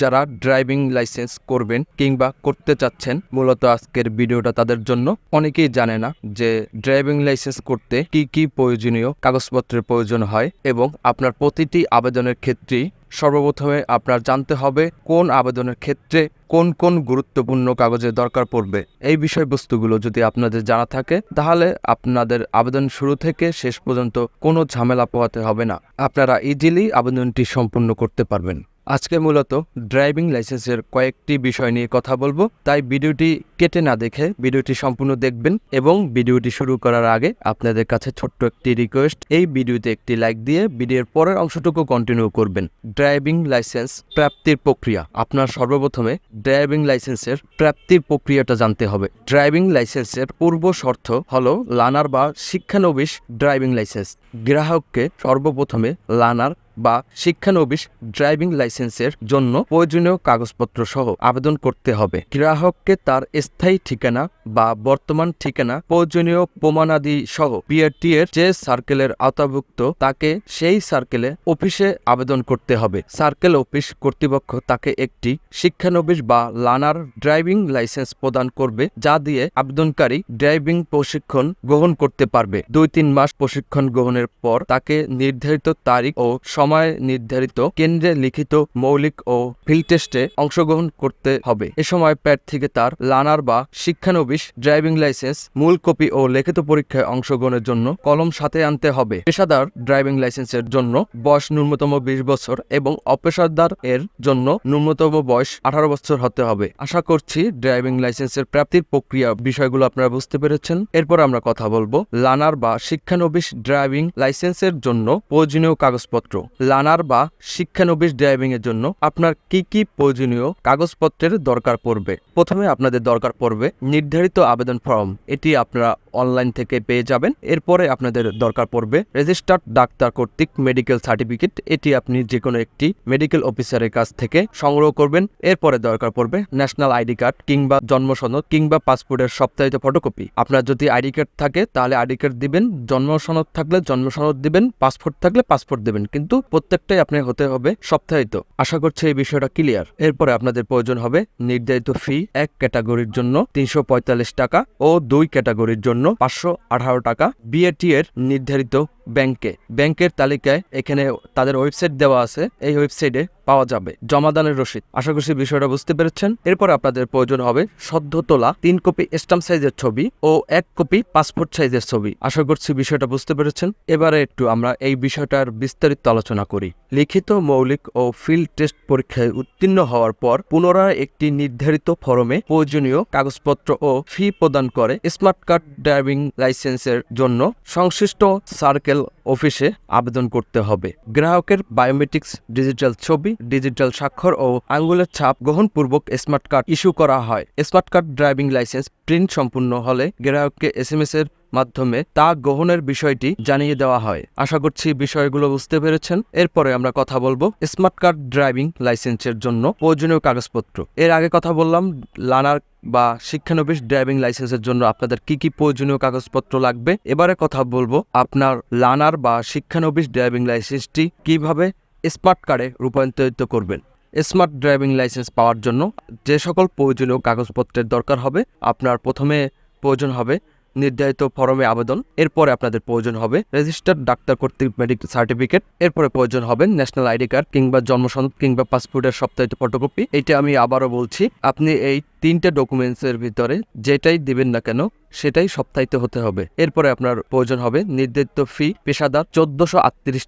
যারা driving licence করবেন কিংবা করতে চাচ্ছেন, মূলত আজকের ভিডিওটা তাদের জন্য। অনেকেই জানে না যে ড্রাইভিং লাইসেন্স করতে কি কি প্রয়োজনীয় কাগজপত্রের প্রয়োজন হয় এবং আপনার প্রতিটি আবেদনের ক্ষেত্রেই সর্বপ্রথমে আপনার জানতে হবে কোন আবেদনের ক্ষেত্রে কোন কোন গুরুত্বপূর্ণ কাগজের দরকার পড়বে। এই বিষয়বস্তুগুলো যদি আপনাদের জানা থাকে, তাহলে আপনাদের আবেদন শুরু থেকে শেষ পর্যন্ত কোনো ঝামেলা পোহাতে হবে না। আপনারা ইজিলি আবেদনটি সম্পূর্ণ করতে পারবেন। আজকে মূলত ড্রাইভিং লাইসেন্সের কয়েকটি বিষয় নিয়ে কথা বলব, তাই ভিডিওটি কেটে না দেখে ভিডিওটি সম্পূর্ণ দেখবেন এবং ভিডিওটি শুরু করার আগে আপনাদের কাছে ছোট্ট একটি রিকোয়েস্ট এই ভিডিওতে একটি লাইক দিয়ে ভিডিওর পরের অংশটুকু কন্টিনিউ করবেন। ড্রাইভিং লাইসেন্স প্রাপ্তির প্রক্রিয়া, আপনার সর্বপ্রথমে ড্রাইভিং লাইসেন্সের প্রাপ্তির প্রক্রিয়াটা জানতে হবে। ড্রাইভিং লাইসেন্সের পূর্ব শর্ত হলো লানার বা শিক্ষানবিশ ড্রাইভিং লাইসেন্স। গ্রাহককে সর্বপ্রথমে লানার বা শিক্ষানবিশ ড্রাইভিং লাইসেন্সের জন্য প্রয়োজনীয় কাগজপত্র সহ আবেদন করতে হবে। গ্রাহককে তার স্থায়ী ঠিকানা বা বর্তমান ঠিকানা, প্রয়োজনীয় প্রমাণাদি সহ বিআরটি এর যে সার্কেলের আওতাভুক্ত তাকে সেই সার্কেলে অফিসে আবেদন করতে হবে। সার্কেল অফিস কর্তৃপক্ষ তাকে একটি শিক্ষানবিশ বা লানার ড্রাইভিং লাইসেন্স প্রদান করবে, যা দিয়ে আবেদনকারী ড্রাইভিং প্রশিক্ষণ গ্রহণ করতে পারবে। দুই তিন মাস প্রশিক্ষণ গ্রহণের পর তাকে নির্ধারিত তারিখ ও সময় নির্ধারিত কেন্দ্রে লিখিত মৌলিক ও ফিল্ড টেস্টে অংশগ্রহণ করতে হবে। এ সময় প্রার্থীকে তার লানার বা শিক্ষানবিশ ড্রাইভিং লাইসেন্স মূল কপি ও লিখিত পরীক্ষায় অংশগ্রহণের জন্য কলম সাথে আনতে হবে। পেশাদার ড্রাইভিং লাইসেন্সের জন্য বয়স ন্যূনতম বিশ বছর এবং অপেশাদার এর জন্য ন্যূনতম বয়স আঠারো বছর হতে হবে। আশা করছি ড্রাইভিং লাইসেন্সের প্রাপ্তির প্রক্রিয়া বিষয়গুলো আপনারা বুঝতে পেরেছেন। এরপর আমরা কথা বলব লানার বা শিক্ষানবিশ ড্রাইভিং লাইসেন্সের জন্য প্রয়োজনীয় কাগজপত্র। লানার বা শিক্ষানবিশ ড্রাইভিং এর জন্য আপনার কি কি প্রয়োজনীয় কাগজপত্রের দরকার পড়বে? প্রথমে আপনাদের দরকার পড়বে নির্ধারিত আবেদন ফর্ম। এটি আপনারা অনলাইন থেকে পেয়ে যাবেন। এরপরে আপনাদের দরকার পড়বে রেজিস্টার্ড ডাক্তার কর্তৃক মেডিকেল সার্টিফিকেট। এটি আপনি যে কোনো একটি মেডিকেল অফিসারের কাছ থেকে সংগ্রহ করবেন। এরপরে দরকার পড়বে ন্যাশনাল আইডি কার্ড কিংবা জন্ম সনদ কিংবা পাসপোর্টের সপ্তাহিত ফটোকপি। আপনার যদি আইডি কার্ড থাকে, তাহলে আইডি কার্ড দিবেন। জন্ম সনদ থাকলে জন্ম সনদ দিবেন, পাসপোর্ট থাকলে পাসপোর্ট দেবেন। কিন্তু প্রত্যেকটাই আপনার হতে হবে সপ্তাহিত। আশা করছি এই বিষয়টা ক্লিয়ার এরপরে আপনাদের প্রয়োজন হবে নির্ধারিত ফি এক ক্যাটাগরির জন্য তিনশো পঁয়তাল্লিশ টাকা ও দুই ক্যাটাগরির জন্য পাঁচশো আঠারো টাকা বিএটি এর নির্ধারিত ব্যাংকে ব্যাংকের তালিকায় এখানে তাদের ওয়েবসাইট দেওয়া আছে। এই ওয়েবসাইটে পাওয়া যাবে। জমাদানের রসিদ। আশা করছি বিষয়টা বুঝতে পেরেছেন। এরপর আপনাদের প্রয়োজন হবে সদ্য তোলা তিন কপি স্টাম্প সাইজের ছবি ও এক কপি পাসপোর্ট সাইজের ছবি। আশা করছি বিষয়টা বুঝতে পেরেছেন। এবারে একটু আমরা এই বিষয়টার বিস্তারিত আলোচনা করি। লিখিত, মৌলিক ও ফিল্ড টেস্ট পরীক্ষায় উত্তীর্ণ হওয়ার পর পুনরায় একটি নির্ধারিত ফরমে প্রয়োজনীয় কাগজপত্র ও ফি প্রদান করে স্মার্ট কার্ড ড্রাইভিং লাইসেন্সের জন্য সংশ্লিষ্ট সার্কেল অফিসে আবেদন করতে হবে। গ্রাহকের বায়োমেট্রিক্স, ডিজিটাল ছবি, ডিজিটাল স্বাক্ষর ও আঙ্গুলের ছাপ গ্রহণপূর্বক স্মার্ট কার্ড ইস্যু করা হয়। Smart card driving licence print সম্পূর্ণ হলে গ্রাহককে এস এম এস এর মাধ্যমে তা গ্রহণের বিষয়টি জানিয়ে দেওয়া হয়। আশা করছি বিষয়গুলো বুঝতে পেরেছেন। এরপরে আমরা কথা বলব স্মার্ট কার্ড ড্রাইভিং লাইসেন্সের জন্য প্রয়োজনীয় কাগজপত্র। এর আগে কথা বললাম লানার বা শিক্ষানবিশ ড্রাইভিং লাইসেন্সের জন্য আপনাদের কি কি প্রয়োজনীয় কাগজপত্র লাগবে? এবারে কথা বলব আপনার লানার বা শিক্ষানবিশ ড্রাইভিং লাইসেন্সটি কীভাবে স্মার্ট কার্ডে রূপান্তরিত করবেন? স্মার্ট ড্রাইভিং লাইসেন্স পাওয়ার জন্য যে সকল প্রয়োজনীয় কাগজপত্রের দরকার হবে, আপনার প্রথমে প্রয়োজন হবে নির্ধারিত ফরমে আবেদন, এরপরে আপনাদের প্রয়োজন হবে রেজিস্টার্ড ডাক্তার কর্তৃক মেডিকেল সার্টিফিকেট এরপরে প্রয়োজন হবে ন্যাশনাল আইডি কার্ড কিংবা জন্মসনদ কিংবা পাসপোর্টের সপ্তাহিত ফটোকপি এটা আমি আবারও বলছি, আপনি এই তিনটে ডকুমেন্টসের ভিতরে যেটাই দিবেন না কেন, সেটাই সপ্তাহিত হতে হবে। এরপরে আপনার প্রয়োজন হবে নির্ধারিত ফি পেশাদার চোদ্দশো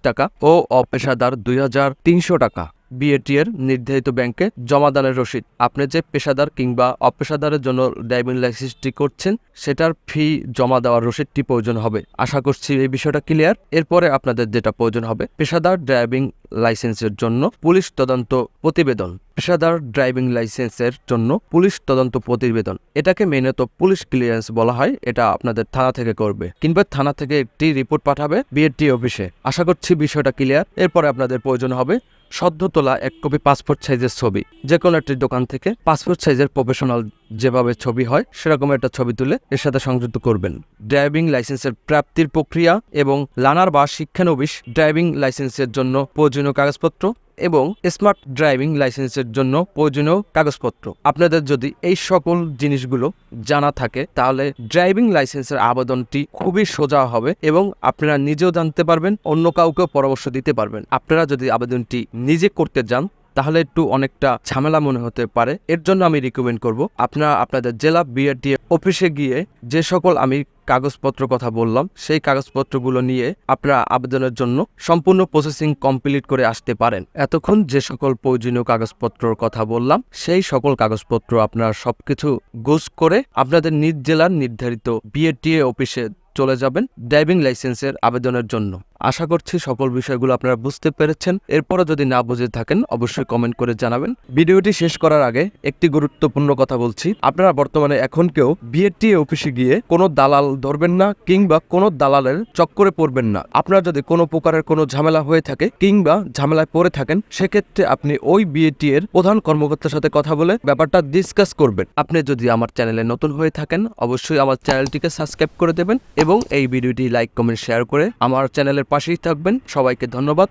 টাকা ও অপেশাদার দুই হাজার তিনশো টাকা। বিএটি এর নির্ধারিত ব্যাংকে জমাদানের রসিদ। আপনি যে পেশাদার কিংবা অপেশাদারের জন্য ড্রাইভিং লাইসেন্সটি করছেন, সেটার ফি জমা দেওয়ার রসিদটি প্রয়োজন হবে। আশা করছি এই বিষয়টা ক্লিয়ার। এরপরে আপনাদের যেটা প্রয়োজন হবে, পেশাদার ড্রাইভিং লাইসেন্সের জন্য পুলিশ তদন্ত প্রতিবেদন। পেশাদার ড্রাইভিং লাইসেন্সের জন্য পুলিশ তদন্ত প্রতিবেদন। এটাকে মেনত পুলিশ ক্লিয়ারেন্স বলা হয়, এটা আপনাদের থানা থেকে করবে কিংবা থানা থেকে একটি রিপোর্ট পাঠাবে বিএটি অফিসে। আশা করছি বিষয়টা ক্লিয়ার। এরপরে আপনাদের প্রয়োজন হবে সদ্য তোলা এক কপি পাসপোর্ট সাইজের ছবি। যে কোনো একটি দোকান থেকে পাসপোর্ট সাইজের প্রফেশনাল যেভাবে ছবি হয়, সেরকম একটা ছবি তুলে এর সাথে সংযুক্ত করবেন। ড্রাইভিং লাইসেন্সের প্রাপ্তির প্রক্রিয়া এবং লানার বা শিক্ষানবিশ ড্রাইভিং লাইসেন্সের জন্য প্রয়োজনীয় কাগজপত্র এবং স্মার্ট ড্রাইভিং লাইসেন্সের জন্য প্রয়োজনীয় কাগজপত্র। আপনাদের যদি এই সকল জিনিসগুলো জানা থাকে, তাহলে ড্রাইভিং লাইসেন্সের আবেদনটি খুবই সোজা হবে এবং আপনারা নিজেও জানতে পারবেন, অন্য কাউকেও পরামর্শ দিতে পারবেন। আপনারা যদি আবেদনটি নিজে করতে যান, তাহলে একটু অনেকটা ঝামেলা মনে হতে পারে। এর জন্য আমি রিকমেন্ড করব, আপনারা আপনাদের জেলা বিআরটি অফিসে গিয়ে যে সকল আমি কাগজপত্র কথা বললাম, সেই কাগজপত্রগুলো নিয়ে আপনারা আবেদনের জন্য সম্পূর্ণ প্রসেসিং কমপ্লিট করে আসতে পারেন। এতক্ষণ যে সকল প্রয়োজনীয় কাগজপত্রর কথা বললাম, সেই সকল কাগজপত্র আপনারা সবকিছু গোছ করে আপনাদের নিজ জেলার নির্ধারিত বিএটিএ অফিসে চলে যাবেন ড্রাইভিং লাইসেন্সের আবেদনের জন্য। আশা করছি সকল বিষয়গুলো আপনারা বুঝতে পেরেছেন। এরপরও যদি না বুঝে থাকেন, অবশ্যই কমেন্ট করে জানাবেন। ভিডিওটি শেষ করার আগে একটি গুরুত্বপূর্ণ কথা বলছি। আপনারা বর্তমানে এখন কেউ বিএটিএ অফিসে গিয়ে কোনো দালাল ধরবেন না, কিংবা কোনো দালালের চক্করে পড়বেন না। আপনার যদি কোনো প্রকারের কোনো ঝামেলা হয়ে থাকে, কিংবা ঝামেলায় পড়ে থাকেন, সেক্ষেত্রে আপনি ওই বিএটি এর প্রধান কর্মকর্তার সাথে কথা বলে ব্যাপারটা ডিসকাস করবেন। আপনি যদি আমার চ্যানেলে নতুন হয়ে থাকেন, অবশ্যই আমার চ্যানেলটিকে সাবস্ক্রাইব করে দেবেন এবং এই ভিডিওটি লাইক কমেন্ট শেয়ার করে আমার চ্যানেলের পাশেই থাকবেন। সবাইকে ধন্যবাদ।